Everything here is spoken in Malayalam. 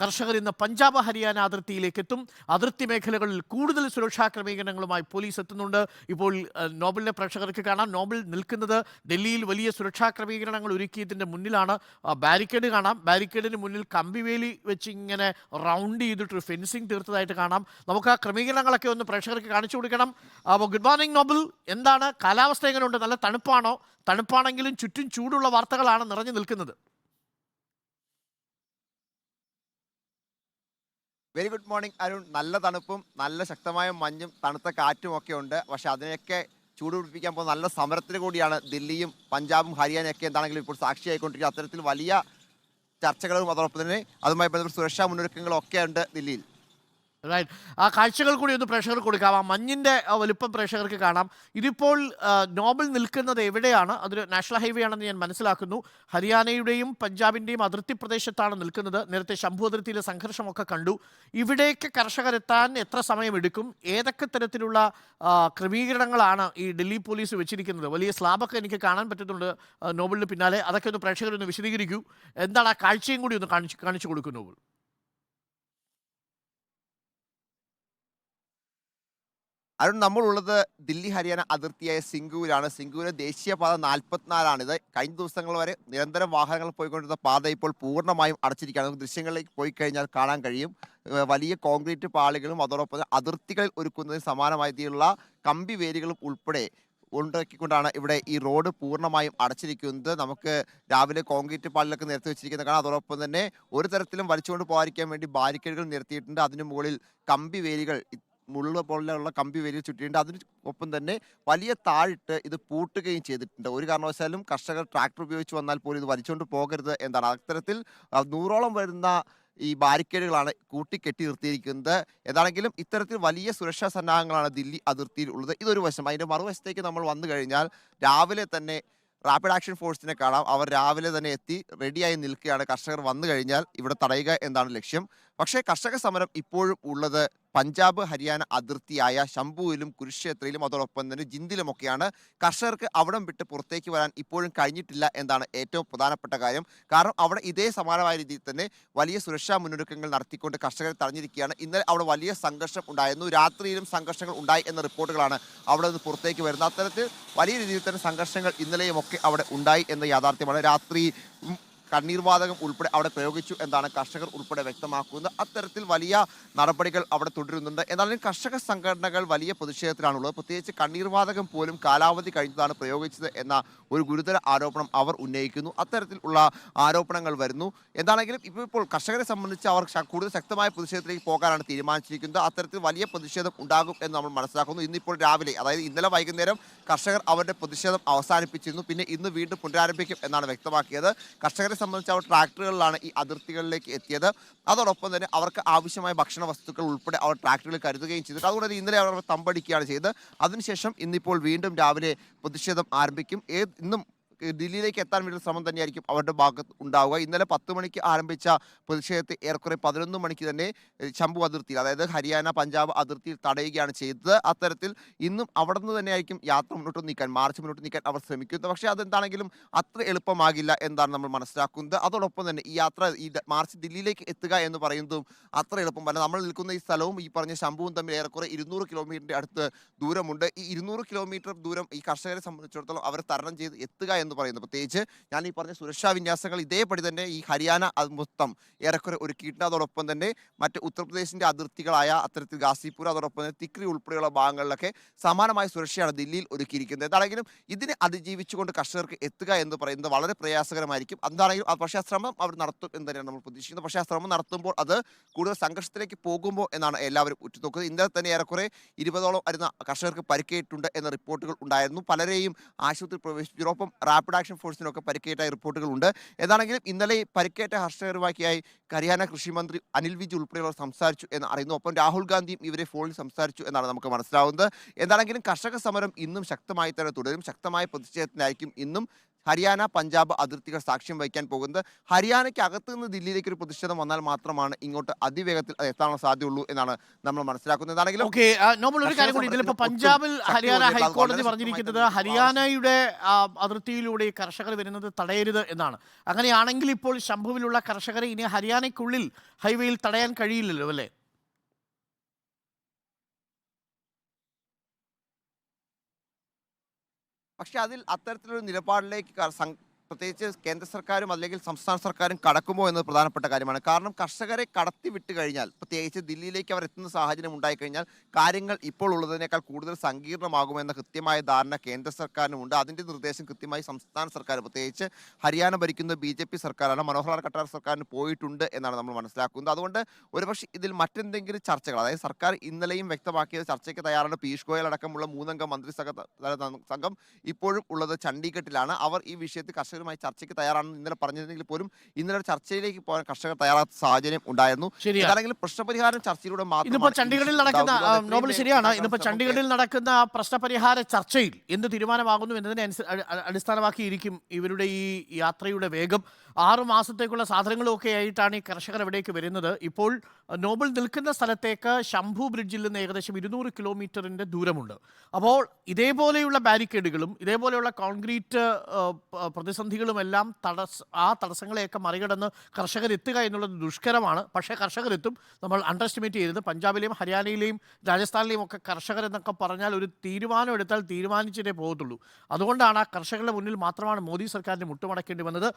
കർഷകർ ഇന്ന് പഞ്ചാബ് ഹരിയാന അതിർത്തിയിലേക്ക് എത്തും അതിർത്തി മേഖലകളിൽ കൂടുതൽ സുരക്ഷാ ക്രമീകരണങ്ങളുമായി പോലീസ് എത്തുന്നുണ്ട്. ഇപ്പോൾ നോബലിനെ പ്രേക്ഷകർക്ക് കാണാം. നോബൽ നിൽക്കുന്നത് ഡൽഹിയിൽ വലിയ സുരക്ഷാ ക്രമീകരണങ്ങൾ ഒരുക്കിയതിന്റെ മുന്നിലാണ്. ബാരിക്കേഡ് കാണാം. ബാരിക്കേഡിന് മുന്നിൽ കമ്പിവേലി വെച്ച് ഇങ്ങനെ റൗണ്ട് ചെയ്തിട്ട് ഫെൻസിങ് തീർത്തതായിട്ട് കാണാം. നമുക്ക് ആ ക്രമീകരണങ്ങളൊക്കെ ഒന്ന് പ്രേക്ഷകർക്ക് കാണിച്ചു കൊടുക്കണം. അപ്പോൾ ഗുഡ് മോർണിംഗ് നോബൽ എന്താണ്? കാലാവസ്ഥ എങ്ങനെയുണ്ട്? നല്ല തണുപ്പാണോ? തണുപ്പാണെങ്കിലും ചുറ്റും ചൂടുള്ള വാർത്തകളാണ് നിറഞ്ഞു നിൽക്കുന്നത്. വെരി ഗുഡ് മോർണിംഗ് അരുൺ നല്ല തണുപ്പും നല്ല ശക്തമായ മഞ്ഞും തണുത്ത കാറ്റും ഒക്കെ ഉണ്ട്. പക്ഷെ അതിനെയൊക്കെ ചൂട് പിടിപ്പിക്കാൻ പോകുന്ന നല്ല സമരത്തിന് കൂടിയാണ് ദില്ലിയും പഞ്ചാബും ഹരിയാനയൊക്കെ എന്താണെങ്കിലും ഇപ്പോൾ സാക്ഷിയായിക്കൊണ്ടിരിക്കുന്നത്. അത്തരത്തിൽ വലിയ ചർച്ചകളും അതോടൊപ്പം തന്നെ അതുമായി ബന്ധപ്പെട്ട സുരക്ഷാ മുന്നൊരുക്കങ്ങളും ഒക്കെ ഉണ്ട് ദില്ലിയിൽ. റൈറ്റ് ആ കാഴ്ചകൾ കൂടി ഒന്ന് പ്രഷർ കൊടുക്കാം. ആ മഞ്ഞിന്റെ വലുപ്പം പ്രേക്ഷകർക്ക് കാണാം. ഇതിപ്പോൾ നോബൽ നിൽക്കുന്നത് എവിടെയാണ്? അതൊരു നാഷണൽ ഹൈവേ ആണെന്ന് ഞാൻ മനസ്സിലാക്കുന്നു. ഹരിയാനയുടെയും പഞ്ചാബിന്റെയും അതിർത്തി പ്രദേശത്താണ് നിൽക്കുന്നത്. നേരത്തെ ശംഭു അതിർത്തിയിലെ സംഘർഷമൊക്കെ കണ്ടു. ഇവിടേക്ക് കർഷകരെത്താൻ എത്ര സമയമെടുക്കും ഏതൊക്കെ തരത്തിലുള്ള ക്രമീകരണങ്ങളാണ് ഈ ഡൽഹി പോലീസ് വെച്ചിരിക്കുന്നത്? വലിയ സ്ലാബൊക്കെ എനിക്ക് കാണാൻ പറ്റുന്നുണ്ട് നോബലിന് പിന്നാലെ. അതൊക്കെ ഒന്ന് പ്രേക്ഷകരൊന്ന് വിശദീകരിക്കൂ. എന്താണ് ആ കാഴ്ചയും കൂടി ഒന്ന് കാണിച്ച് കാണിച്ചു കൊടുക്കും നോബൽ അരുൺ നമ്മളുള്ളത് ദില്ലി ഹരിയാന അതിർത്തിയായ സിംഗൂരാണ്. സിംഗൂര് ദേശീയപാത നാൽപ്പത്തിനാലാണിത്. കഴിഞ്ഞ ദിവസങ്ങൾ വരെ നിരന്തരം വാഹനങ്ങൾ പോയിക്കൊണ്ടിരുന്ന പാത ഇപ്പോൾ പൂർണമായും അടച്ചിരിക്കുകയാണ്. നമുക്ക് ദൃശ്യങ്ങളിലേക്ക് പോയി കഴിഞ്ഞാൽ കാണാൻ കഴിയും. വലിയ കോൺക്രീറ്റ് പാളികളും അതോടൊപ്പം അതിർത്തികളിൽ ഒരുക്കുന്നതിന് സമാനമായിട്ടുള്ള കമ്പി വേരുകളും ഉൾപ്പെടെ ഉണ്ടാക്കിക്കൊണ്ടാണ് ഇവിടെ ഈ റോഡ് പൂർണമായും അടച്ചിരിക്കുന്നത്. നമുക്ക് രാവിലെ കോൺക്രീറ്റ് പാളിലൊക്കെ നിരത്തി വെച്ചിരിക്കുന്നത് കാണാം. അതോടൊപ്പം തന്നെ ഒരു തരത്തിലും വലിച്ചുകൊണ്ട് പോകാതിരിക്കാൻ വേണ്ടി ബാരിക്കേഡുകൾ നിരത്തിയിട്ടുണ്ട്. അതിനു മുകളിൽ കമ്പി വേലികൾ ഇ- മുള്ള പോലെയുള്ള കമ്പി വരി ചുറ്റിയിട്ടുണ്ട്. അതിന് ഒപ്പം തന്നെ വലിയ താഴിട്ട് ഇത് പൂട്ടുകയും ചെയ്തിട്ടുണ്ട്. ഒരു കാരണവശാലും കർഷകർ ട്രാക്ടർ ഉപയോഗിച്ച് വന്നാൽ പോലും ഇത് വലിച്ചുകൊണ്ട് പോകരുത് എന്താണ് അത്തരത്തിൽ നൂറോളം വരുന്ന ഈ ബാരിക്കേഡുകളാണ് കൂട്ടിക്കെട്ടി നിർത്തിയിരിക്കുന്നത്. ഏതാണെങ്കിലും ഇത്തരത്തിൽ വലിയ സുരക്ഷാ സന്നാഹങ്ങളാണ് ദില്ലി അതിർത്തിയിൽ ഉള്ളത് ഇതൊരു വശം. അതിന്റെ മറുവശത്തേക്ക് നമ്മൾ വന്നു കഴിഞ്ഞാൽ രാവിലെ തന്നെ റാപ്പിഡ് ആക്ഷൻ ഫോഴ്സിനെ കാണാം. അവർ രാവിലെ തന്നെ എത്തി റെഡിയായി നിൽക്കുകയാണ്. കർഷകർ വന്നു കഴിഞ്ഞാൽ ഇവിടെ തടയുക എന്നാണ് ലക്ഷ്യം. പക്ഷേ കർഷക സമരം ഇപ്പോഴും ഉള്ളത് പഞ്ചാബ് ഹരിയാന അതിർത്തിയായ ശംഭുവിലും കുരുക്ഷേത്രയിലും അതോടൊപ്പം തന്നെ ജിന്ദിലുമൊക്കെയാണ് കർഷകർക്ക് അവിടം വിട്ട് പുറത്തേക്ക് വരാൻ ഇപ്പോഴും കഴിഞ്ഞിട്ടില്ല എന്നാണ് ഏറ്റവും പ്രധാനപ്പെട്ട കാര്യം. കാരണം അവിടെ ഇതേ സമാനമായ രീതിയിൽ തന്നെ വലിയ സുരക്ഷാ മുന്നൊരുക്കങ്ങൾ നടത്തിക്കൊണ്ട് കർഷകരെ തടഞ്ഞിരിക്കുകയാണ്. ഇന്നലെ അവിടെ വലിയ സംഘർഷം ഉണ്ടായിരുന്നു. രാത്രിയിലും സംഘർഷങ്ങൾ ഉണ്ടായി എന്ന റിപ്പോർട്ടുകളാണ് അവിടെ നിന്ന് പുറത്തേക്ക് വരുന്നത്. അത്തരത്തിൽ വലിയ രീതിയിൽ തന്നെ സംഘർഷങ്ങൾ ഇന്നലെയും ഒക്കെ അവിടെ ഉണ്ടായി എന്ന യാഥാർത്ഥ്യമാണ്. രാത്രി ഉം, കണ്ണീർവാതകം ഉൾപ്പെടെ അവിടെ പ്രയോഗിച്ചു എന്നാണ് കർഷകർ ഉൾപ്പെടെ വ്യക്തമാക്കുന്നത്. അത്തരത്തിൽ വലിയ നടപടികൾ അവിടെ തുടരുന്നുണ്ട്. എന്നാലും കർഷക സംഘടനകൾ വലിയ പ്രതിഷേധത്തിലാണുള്ളത്. പ്രത്യേകിച്ച് കണ്ണീർവാതകം പോലും കാലാവധി കഴിഞ്ഞതാണ് പ്രയോഗിച്ചത് എന്ന ഒരു ഗുരുതര ആരോപണം അവർ ഉന്നയിക്കുന്നു. അത്തരത്തിലുള്ള ആരോപണങ്ങൾ വരുന്നു. എന്താണെങ്കിലും ഇപ്പോൾ കർഷകരെ സംബന്ധിച്ച് അവർ കൂടുതൽ ശക്തമായ പ്രതിഷേധത്തിലേക്ക് പോകാനാണ് തീരുമാനിച്ചിരിക്കുന്നത്. അത്തരത്തിൽ വലിയ പ്രതിഷേധം ഉണ്ടാകും എന്ന് നമ്മൾ മനസ്സിലാക്കുന്നു. ഇന്നിപ്പോൾ രാവിലെ അതായത് ഇന്നലെ വൈകുന്നേരം കർഷകർ അവരുടെ പ്രതിഷേധം അവസാനിപ്പിച്ചിരുന്നു. പിന്നെ ഇന്ന് വീണ്ടും പുനരാരംഭിക്കും എന്നാണ് വ്യക്തമാക്കിയത്. കർഷകരെ സംബന്ധിച്ച് അവർ ട്രാക്ടറുകളിലാണ് ഈ അതിർത്തികളിലേക്ക് എത്തിയത്. അതോടൊപ്പം തന്നെ അവർക്ക് ആവശ്യമായ ഭക്ഷണ വസ്തുക്കൾ ഉൾപ്പെടെ അവർ ട്രാക്ടറുകളിൽ കരുതുകയും ചെയ്തിട്ട് അതുകൊണ്ട് ഇന്നലെ അവർ തമ്പടിക്കുകയാണ് ചെയ്തത്. അതിനുശേഷം ഇന്നിപ്പോൾ വീണ്ടും രാവിലെ പ്രതിഷേധം ആരംഭിക്കും. ഏത് ഇന്നും ദില്ലിയിലേക്ക് എത്താൻ വേണ്ടി ശ്രമം തന്നെയായിരിക്കും അവരുടെ ഭാഗത്ത് ഉണ്ടാവുക. ഇന്നലെ പത്ത് മണിക്ക് ആരംഭിച്ച പ്രതിഷേധത്തെ ഏറെക്കുറെ പതിനൊന്ന് മണിക്ക് തന്നെ ചമ്പു അതിർത്തിയിൽ അതായത് ഹരിയാന പഞ്ചാബ് അതിർത്തിയിൽ തടയുകയാണ് ചെയ്തത്. അത്തരത്തിൽ ഇന്നും അവിടെ നിന്ന് തന്നെയായിരിക്കും യാത്ര മുന്നോട്ട് നീക്കാൻ മാർച്ച് മുന്നോട്ട് നീക്കാൻ അവർ ശ്രമിക്കുന്നത്. പക്ഷേ അതെന്താണെങ്കിലും അത്ര എളുപ്പമാകില്ല എന്നാണ് നമ്മൾ മനസ്സിലാക്കുന്നത്. അതോടൊപ്പം തന്നെ ഈ യാത്ര ഈ മാർച്ച് ദില്ലിയിലേക്ക് എത്തുക എന്ന് പറയുന്നതും അത്ര എളുപ്പമല്ല നമ്മൾ നിൽക്കുന്ന ഈ സ്ഥലവും ഈ പറഞ്ഞ ശംഭുവും തമ്മിൽ ഏറെക്കുറെ ഇരുന്നൂറ് കിലോമീറ്ററിന്റെ അടുത്ത് ദൂരമുണ്ട്. ഈ ഇരുന്നൂറ് കിലോമീറ്റർ ദൂരം ഈ കർഷകരെ സംബന്ധിച്ചിടത്തോളം അവർ തരണം ചെയ്ത് എത്തുക എന്ന് പറയുന്നത് പ്രത്യേകിച്ച് ഞാൻ ഈ പറഞ്ഞ സുരക്ഷാ വിന്യാസങ്ങൾ ഇതേപടി തന്നെ ഈ ഹരിയാന മൊത്തം ഏറെക്കുറെ ഒരുക്കിയിട്ടുണ്ട്. അതോടൊപ്പം തന്നെ മറ്റ് ഉത്തർപ്രദേശിന്റെ അതിർത്തികളായ അത്തരത്തിൽ ഗാസിപൂർ അതോടൊപ്പം തന്നെ തിക്രി ഉൾപ്പെടെയുള്ള ഭാഗങ്ങളിലൊക്കെ സമാനമായ സുരക്ഷയാണ് ദില്ലിയിൽ ഒരുക്കിയിരിക്കുന്നത്. എന്താണെങ്കിലും ഇതിനെ അതിജീവിച്ചുകൊണ്ട് കർഷകർക്ക് എത്തുക എന്ന് പറയുന്നത് വളരെ പ്രയാസകരമായിരിക്കും. എന്താണെങ്കിലും പക്ഷേ ശ്രമം അവർ നടത്തും എന്ന് തന്നെയാണ് നമ്മൾ പ്രതീക്ഷിക്കുന്നത്. പക്ഷേ ആ ശ്രമം നടത്തുമ്പോൾ അത് കൂടുതൽ സംഘർഷത്തിലേക്ക് പോകുമ്പോൾ എന്നാണ് എല്ലാവരും ഉറ്റുനോക്കുന്നത്. ഇന്നലെ തന്നെ ഏറെക്കുറെ ഇരുപതോളം വരുന്ന കർഷകർക്ക് പരിക്കേറ്റിട്ടുണ്ട് എന്ന റിപ്പോർട്ടുകൾ ഉണ്ടായിരുന്നു. പലരെയും ആശുപത്രിയിൽ പ്രവേശിപ്പിച്ചു. ഒപ്പം റാപ്പിഡ് ആക്ഷൻ ഫോഴ്സിനൊക്കെ പരിക്കേറ്റ റിപ്പോർട്ടുകളുണ്ട്. ഏതാണെങ്കിലും ഇന്നലെ പരിക്കേറ്റ കർഷകരുമാക്കിയായി ഹരിയാന കൃഷി മന്ത്രി അനിൽ വിജ് ഉൾപ്പെടെയുള്ളവർ സംസാരിച്ചു എന്ന് അറിയുന്നു. ഒപ്പം രാഹുൽ ഗാന്ധിയും ഇവരെ ഫോണിൽ സംസാരിച്ചു എന്നാണ് നമുക്ക് മനസ്സിലാവുന്നത്. എന്താണെങ്കിലും കർഷക സമരം ഇന്നും ശക്തമായി തന്നെ തുടരും. ശക്തമായ പ്രതിഷേധത്തിനായിരിക്കും ഇന്നും ഹരിയാന പഞ്ചാബ് അതിർത്തികൾ സാക്ഷ്യം വഹിക്കാൻ പോകുന്നത് ഹരിയാനയ്ക്ക് അകത്ത് നിന്ന് ദില്ലിയിലേക്ക് ഒരു പ്രതിഷേധം വന്നാൽ മാത്രമാണ് ഇങ്ങോട്ട് അതിവേഗത്തിൽ അത് എത്താനുള്ള സാധ്യതയുള്ളൂ എന്നാണ് നമ്മൾ മനസ്സിലാക്കുന്നത്. ആണെങ്കിലും പഞ്ചാബിൽ ഹരിയാന ഹൈക്കോടതി പറഞ്ഞിരിക്കുന്നത് ഹരിയാനയുടെ അതിർത്തിയിലൂടെ കർഷകർ വരുന്നത് തടയരുത് എന്നാണ്. അങ്ങനെയാണെങ്കിൽ ഇപ്പോൾ ശംഭുവിലുള്ള കർഷകരെ ഇനി ഹരിയാനയ്ക്കുള്ളിൽ ഹൈവേയിൽ തടയാൻ കഴിയില്ലല്ലോ അല്ലേ? പക്ഷെ അതിൽ അത്തരത്തിലൊരു നിലപാടിലേക്ക് പ്രത്യേകിച്ച് കേന്ദ്ര സർക്കാരും അല്ലെങ്കിൽ സംസ്ഥാന സർക്കാരും കടക്കുമോ എന്നത് പ്രധാനപ്പെട്ട കാര്യമാണ്. കാരണം കർഷകരെ കടത്തി വിട്ട് കഴിഞ്ഞാൽ പ്രത്യേകിച്ച് ദില്ലിയിലേക്ക് അവർ എത്തുന്ന സാഹചര്യം ഉണ്ടായിക്കഴിഞ്ഞാൽ കാര്യങ്ങൾ ഇപ്പോൾ ഉള്ളതിനേക്കാൾ കൂടുതൽ സങ്കീർണമാകുമെന്ന കൃത്യമായ ധാരണ കേന്ദ്ര സർക്കാരിനുമുണ്ട് അതിന്റെ നിർദ്ദേശം കൃത്യമായി സംസ്ഥാന സർക്കാർ പ്രത്യേകിച്ച് ഹരിയാന ഭരിക്കുന്ന ബി ജെ പി സർക്കാരാണ് മനോഹർലാൽ കട്ടാർ സർക്കാരിന് പോയിട്ടുണ്ട് എന്നാണ് നമ്മൾ മനസ്സിലാക്കുന്നത്. അതുകൊണ്ട് ഒരുപക്ഷെ ഇതിൽ മറ്റെന്തെങ്കിലും ചർച്ചകൾ അതായത് സർക്കാർ ഇന്നലെയും വ്യക്തമാക്കിയത് ചർച്ചയ്ക്ക് തയ്യാറാണ്. പീയൂഷ് ഗോയൽ അടക്കമുള്ള മൂന്നംഗ മന്ത്രിസഭ സംഘം ഇപ്പോഴും ഉള്ളത് ചണ്ഡീഗഡിലാണ്. അവർ ഈ വിഷയത്തിൽ കർഷകരുമായി ചർച്ചയ്ക്ക് തയ്യാറാണെന്ന് ഇന്നലെ പറഞ്ഞിരുന്നെങ്കിൽ പോലും ഇന്നലെ ചർച്ചയിലേക്ക് പോകാൻ കർഷകർ തയ്യാറാത്ത സാഹചര്യം ഉണ്ടായിരുന്നു. ഏതാണെങ്കിലും പ്രശ്നപരിഹാരം ചർച്ചയിലൂടെ മാത്രം ഈ ചണ്ഡീഗഡിൽ നടക്കുന്ന. നോബൽ ശരിയാണ്. ഇന്നിപ്പോൾ ഇന്നിപ്പോ ചണ്ഡീഗഡിൽ നടക്കുന്ന പ്രശ്നപരിഹാര ചർച്ചയിൽ എന്ത് തീരുമാനമാകുന്നു എന്നതിനെ അടിസ്ഥാനമാക്കിയിരിക്കും ഇവരുടെ ഈ യാത്രയുടെ വേഗം. ആറു മാസത്തേക്കുള്ള സാധനങ്ങളും ഒക്കെ ആയിട്ടാണ് ഈ കർഷകർ എവിടേക്ക് വരുന്നത്. ഇപ്പോൾ നോബൽ നിൽക്കുന്ന സ്ഥലത്തേക്ക് ശംഭു ബ്രിഡ്ജിൽ നിന്ന് ഏകദേശം ഇരുന്നൂറ് കിലോമീറ്ററിന്റെ ദൂരമുണ്ട്. അപ്പോൾ ഇതേപോലെയുള്ള ബാരിക്കേഡുകളും ഇതേപോലെയുള്ള കോൺക്രീറ്റ് പ്രതിസന്ധികളുമെല്ലാം തടസ്സ ആ തടസ്സങ്ങളെയൊക്കെ മറികടന്ന് കർഷകർ എത്തുക എന്നുള്ളത് ദുഷ്കരമാണ്. പക്ഷേ കർഷകരെത്തും. നമ്മൾ അണ്ടർ എസ്റ്റിമേറ്റ് ചെയ്തത് പഞ്ചാബിലെയും ഹരിയാനയിലെയും രാജസ്ഥാനിലെയും ഒക്കെ കർഷകർ എന്നൊക്കെ പറഞ്ഞാൽ ഒരു തീരുമാനം എടുത്താൽ തീരുമാനിച്ചിട്ടേ പോകത്തുള്ളൂ. അതുകൊണ്ടാണ് ആ കർഷകരുടെ മുന്നിൽ മാത്രമാണ് മോദി സർക്കാരിന് മുട്ടുമടക്കേണ്ടി വന്നത്.